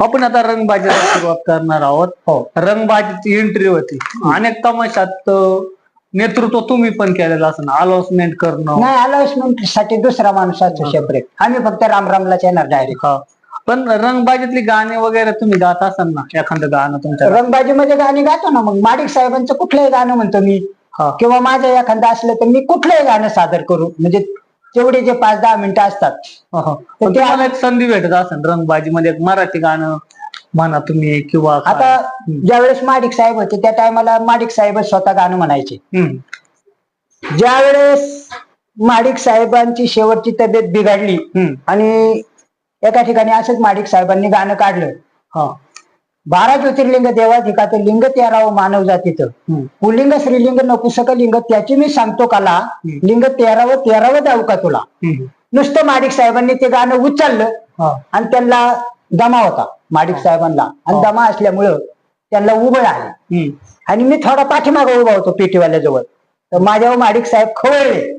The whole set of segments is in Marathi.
आपण आता रंगबाजीला सुरुवात करणार आहोत. हो रंगबाजीची एंट्री होती. अनेक तमाशात नेतृत्व तुम्ही पण केलेलं असं अनाउन्समेंट करणं. नाही अनाउन्समेंटसाठी दुसरा माणूस असतो सेपरेट आम्ही फक्त राम रामलाच येणार डायरेक्ट हा. पण रंगबाजीतली गाणी वगैरे तुम्ही गात असाल ना? एखादं गाणं तुमच्या रंगबाजी मध्ये गाणी गातो ना मग. माडिक साहेबांचं कुठलंही गाणं म्हणतो मी. हा. किंवा माझं एखादं असलं तर मी कुठलंही गाणं सादर करू. म्हणजे तेवढे जे पाच दहा मिनिटं असतात. पण ते तुम्हाला एक संधी भेटत असेल रंगबाजी मध्ये एक मराठी गाणं म्हणा तुम्ही किंवा काय. आता ज्यावेळेस माडिक साहेब होते त्या टायमाला माडिक साहेबच स्वतः गाणं म्हणायचे हम्म. ज्यावेळेस माडिक साहेबांची शेवटची तब्येत बिघडली हम्म. आणि एका ठिकाणी असंच माडिक साहेबांनी गाणं काढलं हा. बारा ज्योतिर्लिंग देवाधिकाचं लिंग तेरावं मानव जातीचं हम्म. पुल्लिंग स्त्रीलिंग नपुसक लिंग त्याची मी सांगतो काला. लिंग तेरावं तेरावं जाऊ का तुला. नुसतं माडिक साहेबांनी ते गाणं उचललं. आणि त्यांना दमा होता माडिक साहेबांना आणि. दमा असल्यामुळं त्यांना उभं आले. आणि मी थोडा पाठीमागे उभा होतो पेटीवाल्याजवळ तर माझ्यावर माडिक साहेब खवळले.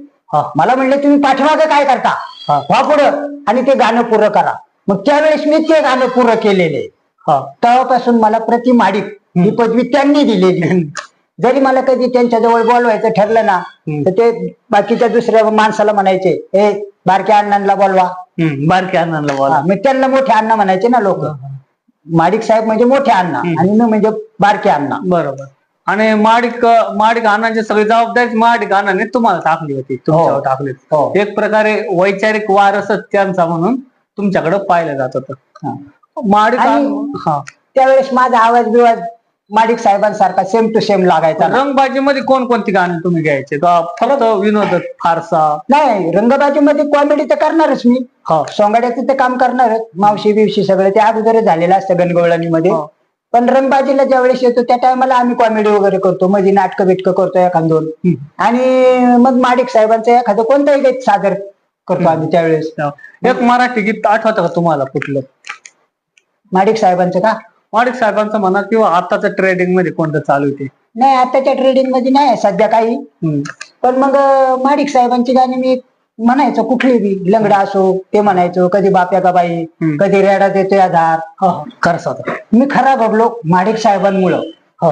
मला म्हणले तुम्ही पाठीमागे काय करता. व्हा पुढं आणि ते गाणं पुरं करा मग त्यावेळेस मी ते गाणं पुरं केलेले हा. तेव्हापासून मला प्रति माडिक ही पदवी त्यांनी दिलेली जरी मला कधी त्यांच्या जवळ बोलवायचं ठरलं ना. तर ते बाकीच्या दुसऱ्या माणसाला म्हणायचे ए बारक्या अण्णांना बोलवा. बारक्या अण्णांना बोला हा, मग त्यांना मोठे अण्णा म्हणायचे ना लोक माडिक साहेब म्हणजे मोठे अण्णा. आणि मी म्हणजे बारके अण्णा बरोबर आणि माडिक माडिक अण्णांची सगळी जबाबदारी माडिक अण्णांनी तुम्हाला टाकली होती तुमच्यावर हो. टाकली हो. एक प्रकारे वैचारिक वारसच त्यांचा म्हणून तुमच्याकडे पाहिलं जात होतं हा. माडिक आणि- हा. त्यावेळेस माझा आवाज बिवाज माडिक साहेबांसारखा सेम टू सेम लागायचा. रंगबाजीमध्ये कोणकोणती गाणी तुम्ही घ्यायचे? का फक्त विनोद फारसा? नाही रंगबाजीमध्ये कॉमेडी तर करणारच मी. हा. सोंगाड्याचं ते काम करणारच. मावशी बिवशी सगळं ते अगोदरच झालेलं असतं गणगवळणीमध्ये. हो. पण रंगबाजीला ज्या वेळेस येतो त्या टायमाला आम्ही कॉमेडी वगैरे करतो. मध्ये नाटकं बिटकं करतो एखाद दोन. आणि मग माडिक साहेबांचं एखादं कोणतंही गीत सादर करतो आम्ही त्यावेळेस. एक मराठी गीत आठवतं का तुम्हाला कुठलं? माडिक साहेबांचं का? माडिक साहेबांचं म्हणा किंवा आताचं ट्रेडिंगमध्ये कोणतं चालू आहे ते? नाही आताच्या ट्रेडिंगमध्ये नाही सध्या काही. हम्म. पण मग अं, माडिक साहेबांची गाणी मी म्हणायचो कुठली बी लंगडा असो ते म्हणायचो कधी बाप्या का बाई हम्म. कधी रेडा देतोय आधार. हा, खरंच मी खरा घडलो माडिक साहेबांमुळं. हो.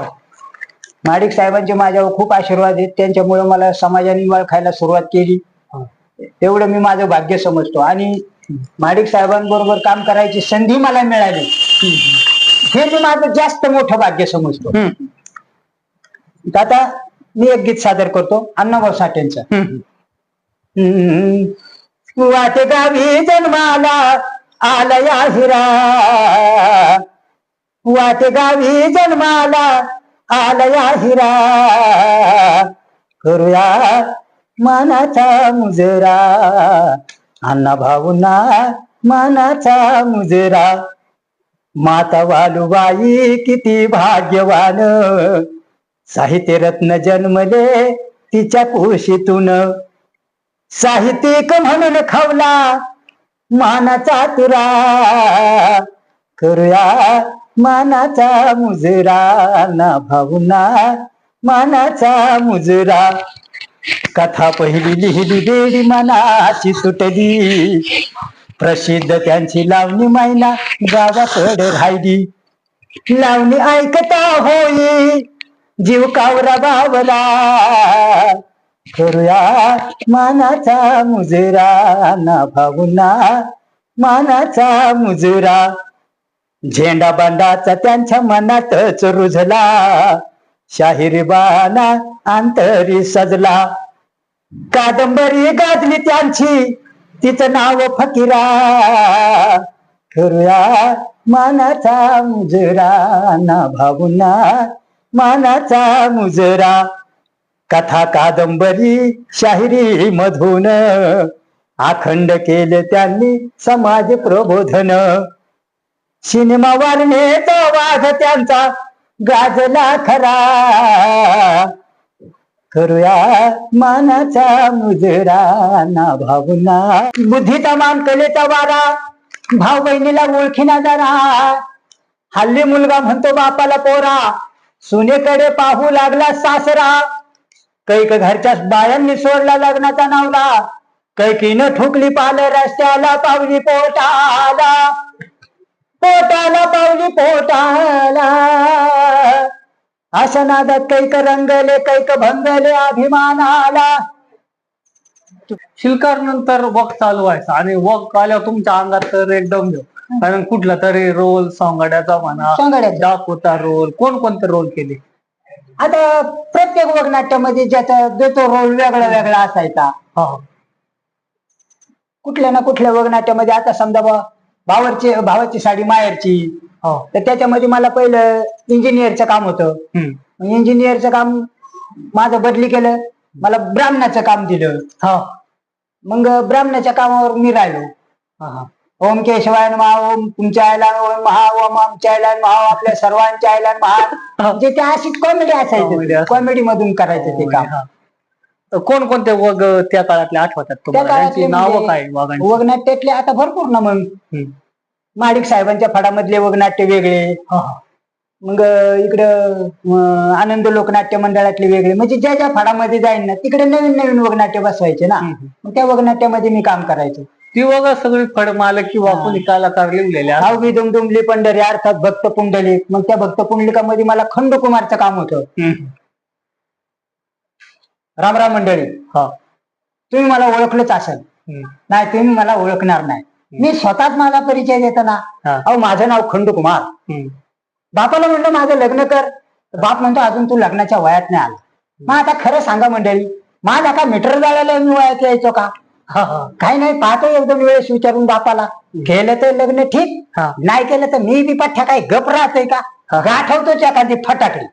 माडिक साहेबांचे माझ्यावर खूप आशीर्वाद आहेत. त्यांच्यामुळे मला समाजाने ओळखायला सुरुवात केली. एवढं मी माझं भाग्य समजतो. आणि माडिक साहेबांबरोबर काम करायची संधी मला मिळाली. हे मी माझं जास्त मोठं भाग्य समजतो. आता मी एक गीत सादर करतो. अण्णाभाऊ साठेंचं. वाट गावी जन्माला आलया हिरा वाट गावी जन्माला आलया हिरा करूया मनाचा मुजरा. अण्णा भाऊना मनाचा मुजरा. माता वालुबाई किती भाग्यवान. साहित्य रत्न जन्मले तिच्या कुशीतून साहित्यिक म्हणून खवला मानाचा तुरा. करूया मानाचा मुजरा. ना भाऊना मानाचा मुजरा. कथा पहिली लिहिली बेडी मनाची सुटली प्रसिद्ध त्यांची लावणी मैना गावाकडे राहिली. लावणी ऐकता होई जीव कावरा बावला. करूया मानाचा मुजरा ना भाऊना मानाचा मुजरा. झेंडा बांडाचा त्यांच्या मनातच रुजला. शाहीर बाना सजला. कादंबरी गाजली त्यांची. तिचं नाव फकीरा. करूया मानाचा मुजरा ना भाऊना मानाचा मुजरा. कथा कादंबरी शाहिरी मधून अखंड केले त्यांनी समाज प्रबोधन. सिनेमा वारण्याचा वाघ त्यांचा गाजला खरा करूया मानाचा मुजरा ना भावना बुद्धीचा मान कलेचा वारा भाऊ बहिणीला ओळखीना जरा. हल्ली मुलगा म्हणतो बापाला पोरा. सुनेकडे पाहू लागला सासरा. कैक घरच्या बायांनी सोडला लग्नाचा नावला. कैकीनं ठुकली पाल रस्त्याला पावली पोटाला. पोटाला गेली पोटाला. अशा नादात कैक रंगले कैक भंगले अभिमानाला. शिलकार नंतर वक चालू व्हायचा आणि वक आल्यावर तुमच्या अंगात तर एकदम घेऊ कारण कुठला तरी रोल सोंगाड्याचा म्हणा सांगाड्याचा. डाकोचा रोल कोण कोणते रोल केले? आता प्रत्येक वगनाट्यामध्ये ज्याचा जो तो रोल वेगळा वेगळा असायचा. हा. कुठल्या ना कुठल्या वगनाट्यामध्ये आता समजा बा भावाची भावाची साडी माहेरची. हा. तर त्याच्यामध्ये मला पहिलं इंजिनियरचं काम होतं. हम्म. इंजिनियरचं काम माझं बदली केलं. मला ब्राह्मणाचं काम दिलं. हा. मग ब्राह्मणाच्या कामावर मी राहिलो. हा, हा. ओम केशवाय महा ओम तुमच्या आयला ओम महा ओम आमच्या आयला महा आपल्या सर्वांच्या आयला महा म्हणजे ते अशीच कॉमेडी Comedy असायचं. असायचं. कॉमेडी मधून करायचं ते काम. हा. तर कोण कोणते वग त्या काळातले आठवतात तुम्हाला काळातले त्यांची नावं म्हणजे काय वगनाट्यातले आता भरपूर ना मग हम्म. माडिक साहेबांच्या फडामधले वगनाट्य वेगळे हा, हा. मग अं, इकडं अं, आनंद लोकनाट्य मंडळातले वेगळे म्हणजे ज्या ज्या फडामध्ये जाईन ना तिकडे नवीन नवीन वगनाट्य बसवायचे ना हम्म. मग त्या वगनाट्यामध्ये मी काम करायचो ती वग सगळी फड मालक किंवा कोणी कलाकार लिहिलेले असतात. दुमदुमली पंढरी अर्थात भक्त पुंडलिक मग त्या भक्त पुंडलिकामध्ये मला खंडकुमारचं काम होतं हम्म. रामराम मंडळी. हा. तुम्ही मला ओळखलंच असेल. नाही तुम्ही मला ओळखणार नाही. मी स्वतःच माझा परिचय देताना. अहो माझं नाव खंडकुमार हम्म. बापाला म्हणलं माझं लग्न कर. बाप म्हणतो अजून तू लग्नाच्या वयात नाही आला. मग आता खरं सांगा मंडळी माझा का मीटर जाळायला मी वयात यायचो का. काही नाही पाहतो एकदम वेळेस विचारून बापाला. केलं तर लग्न ठीक. नाही केलं तर मी बी पठ्ठ्या काही गप राहतोय का. गाठवतोच एखादी फटाकडी.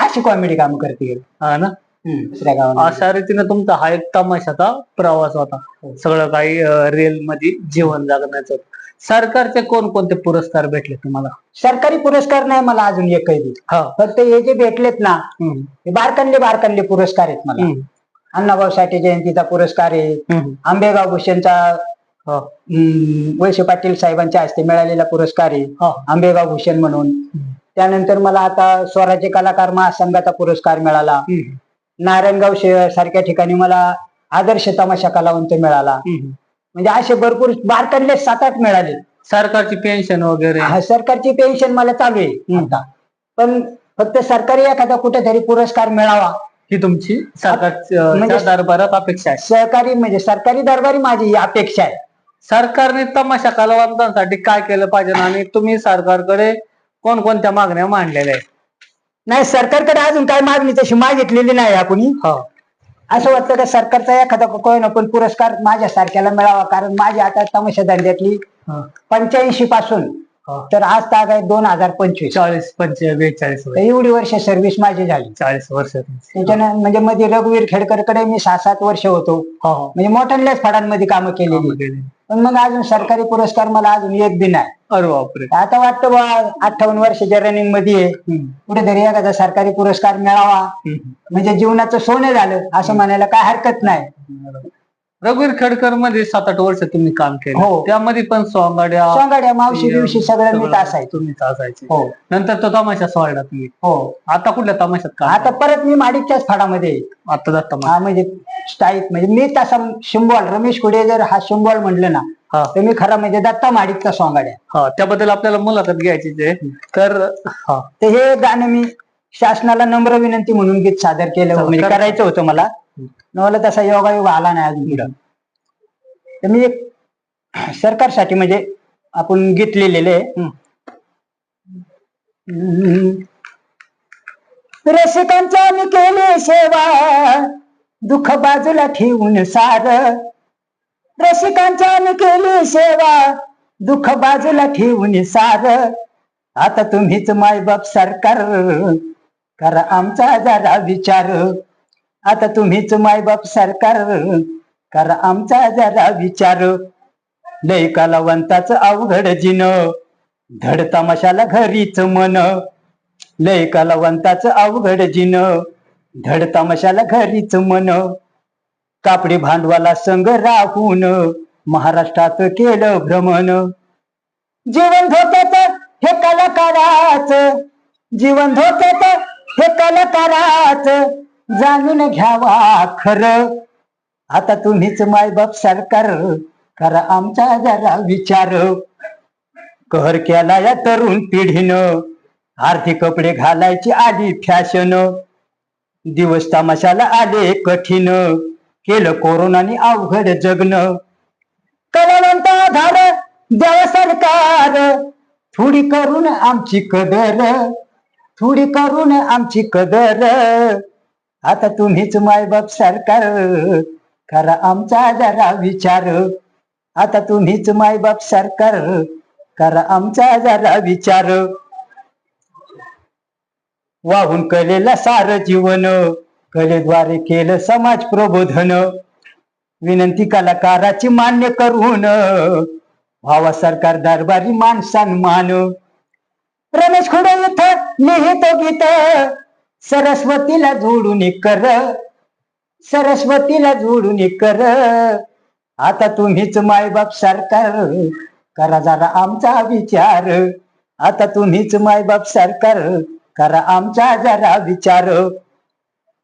अशी कॉमेडी काम करते. ना? दुसऱ्या गावाला अशा रीतीने तुमचा हा एक तमाशाचा प्रवास होता सगळं काही रेल मध्ये जीवन जगण्याचं सरकारचे कोण कोणते पुरस्कार भेटले तुम्हाला सरकारी पुरस्कार नाही मला अजून एकही. हा फक्त हे जे भेटलेत ना हम्म. हे बारकनले बारकनले पुरस्कार आहेत मला हम्म. अण्णाभाऊ साठे जयंतीचा पुरस्कार आहे हम्म. आंबेगाव भूषणचा हा. हम्म, पाटील साहेबांच्या हस्ते मिळालेला पुरस्कार आहे हा. आंबेगाव भूषण म्हणून त्यानंतर मला आता स्वराज्य कलाकार महासंघाचा पुरस्कार मिळाला हम्म. नारायणगाव शे- सारख्या ठिकाणी मला आदर्श तमाशा कलावंत मिळाला. म्हणजे असे भरपूर बारकडले सात आठ मिळाले. सरकारची पेन्शन वगैरे. हा, सरकारची पेन्शन मला चालू आहे. आता. पण फक्त सरकारी एखादा कुठेतरी पुरस्कार मिळावा. ही तुमची सरकारच्या म्हणजे- दरबारात अपेक्षा आहे. सहकारी म्हणजे सरकारी दरबारी माझी ही अपेक्षा आहे. सरकारने तमाशा कलावंतांसाठी काय केलं पाहिजे आणि तुम्ही सरकारकडे कोणकोणत्या मागण्या मांडलेल्या आहेत? नाही सरकारकडे अजून काय मागणी तशी मागितलेली नाही आपण. हा. असं वाटतं का सरकारचा एखादा कोण पण पुरस्कार माझ्या सारख्याला मिळावा कारण माझी आता तमाशा धंद्यातली हा. पंच्याऐंशी पासून. हा. तर आज ताग आहे दोन हजार पंचवीस. चाळीस पंचेचाळीस वय. एवढी वर्ष सर्व्हिस माझी झाली. चाळीस वर्ष. त्याच्यानं म्हणजे मध्ये रघुवीर खेडकरकडे मी सहा सात वर्ष होतो. हा म्हणजे मोठ्याल्याच फडांमध्ये कामं केलेली. पण मग अजून सरकारी पुरस्कार मला अजून एक बी नाही. अरे बापरे. आता वाटतं बा अठ्ठावन्न वर्षाच्या रनिंगमध्ये आहे. कुठेतरी एखादा सरकारी पुरस्कार मिळावा. म्हणजे जीवनाचं सोनं झालं असं म्हणायला काय हरकत नाही. रघुवीर खेडकरमध्ये सात आठ वर्ष तुम्ही काम केलं. हो. त्यामध्ये पण सोंगाड्या सोंगाड्या मावशी बिवशी सगळं मी सगळं तासायचो तुम्हीच असायचे. हो. नंतर तो तमाशा सोडला तुम्ही हो. आता कुठल्या तमाशात काम आता परत मी माडिकच्याच फाडामध्ये आहे. आता जात तमाशा हा म्हणजे स्टाईक म्हणजे मी तसा शिंबॉल रमेश कुडे जर हा शिंबॉल म्हणलं ना हा. तर मी खरा म्हणजे दत्ता माडिकचा सोंगाड्या. हा त्याबद्दल आपल्याला मुलाखत घ्यायची आहे. तर हा. तर हे गाणं मी शासनाला नम्र विनंती म्हणून गीत सादर केलं. म्हणजे करा. करायचं होतं मला. मला तसा योगायोग आला नाही अजून पुढं. तर मी एक सरकारसाठी म्हणजे आपण गीत लिहिलेले हम्म. रसिकांच्या मी केली सेवा दुःख बाजूला ठेवून सार रसिकांच्या मी केली सेवा दुःख बाजूला ठेवून सार आता तुम्हीच मायबाप सरकार करा आमचा जरा विचार आता तुम्हीच मायबाप सरकार. करा आमचा जरा विचार. लय कलावंताच अवघड जिन. धड तमाशाला घरीच मन. लय कलावंताच अवघड जिन. धड तमाशाला घरीच मन. कापडी भांडवाला संग राहून महाराष्ट्रात केलं भ्रमण. जीवन धोक्यात हे कलाकाराच. जीवन धोक्यात हे कलाकाराच. जाणून घ्यावा खरं. आता तुम्हीच मायबाप सरकार करा आमचा जरा विचार. कहर केला या तरुण पिढीनं आर्थिक कपडे घालायची आली फॅशन. दिवस तमाशाला आले कठीण केलं कोरोनाने अवघड जगणं. कलावंत आधार देव सरकार. थोडी करून आमची कदर थोडी करून आमची कदर. आता तुम्हीच मायबाप सरकार. करा आमचा जरा विचार. आता तुम्हीच मायबाप सरकार. करा आमचा जरा विचार. वाहून कलेला सार जीवन. कलेद्वारे केलं समाज प्रबोधन. विनंती कलाकाराची मान्य करून. व्हावा सरकार दरबारी मान सन्मान. रमेश खुडे इथं लिहितो गीत. सरस्वतीला जोडून कर. सरस्वतीला जोडून कर. आता तुम्हीच मायबाप सरकार. करा जरा आमचा विचार. आता तुम्हीच मायबाप सरकार. करा आमचा जरा विचार.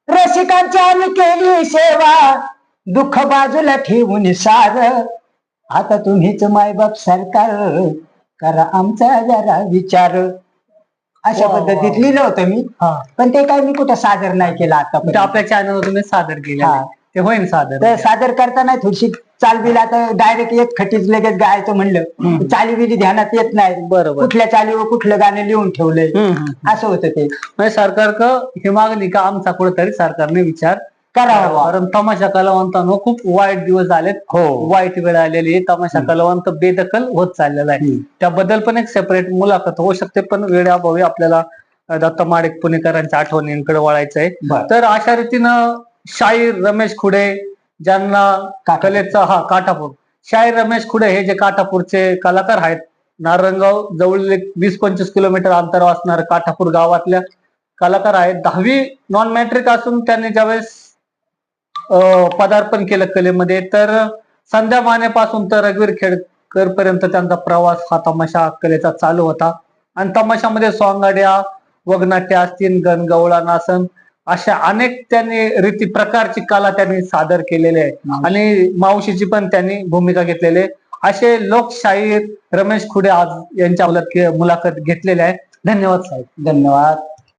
रसिकांची आम्ही केली सेवा. दुःख बाजूला ठेवून सार. आता तुम्हीच मायबाप सरकार. करा आमचा जरा विचार. अशा वा, पद्धतीत. लिहिलं होतं मी. हा. पण ते काय मी कुठं सादर नाही केलं आता आपल्या चॅनल तुम्ही सादर केले हा. ते होईल सादर. तर सादर करताना थोडीशी चालबिल आता डायरेक्ट एक खटीच लगेच गायचं म्हणलं. चालीबिली ध्यानात येत नाही. बरोबर. कुठल्या चालीवर कुठलं गाणं लिहून ठेवलंय. हम्म, हम्म. असं होतं ते. म्हणजे सरकार क ही मागणी का आमचा कुठेतरी सरकारने विचार करावा. करावं कारण तमाशा कलावंतांनो खूप वाईट दिवस आलेत. हो. वाईट वेळ आलेली आहे. तमाशा कलावंत बेदखल होत चाललेला आहे. त्याबद्दल पण एक सेपरेट मुलाखत होऊ शकते पण वेळाभावी आपल्याला दत्त माडिक पुणेकरांच्या आठवणींकडे वळायचं आहे. तर अशा रीतीनं शाहीर रमेश खुडे ज्यांना. कलेचा हा काठापूर. शाहीर रमेश खुडे हे जे काठापूरचे कलाकार आहेत नारायणगाव जवळ एक वीस पंचवीस किलोमीटर अंतर असणार काठापूर गावातल्या कलाकार आहेत. दहावी नॉन मॅट्रिक असून त्यांनी ज्यावेळेस पदार्पण केलं कलेमध्ये तर संध्या मानेपासून तर रघुवीर खेडकर पर्यंत त्यांचा प्रवास हा तमाशा कलेचा चालू होता. आणि तमाशामध्ये सोंगाड्या वगनाट्य असतील गणगवळा नासन अशा अनेक त्यांनी रीती प्रकारची कला त्यांनी सादर केलेली आहे. आणि मावशीची पण त्यांनी भूमिका घेतलेली आहे. असे लोकशाहीर रमेश खुडे आज यांच्या मुलाखत मुलाखत घेतलेले आहे धन्यवाद साहेब. धन्यवाद.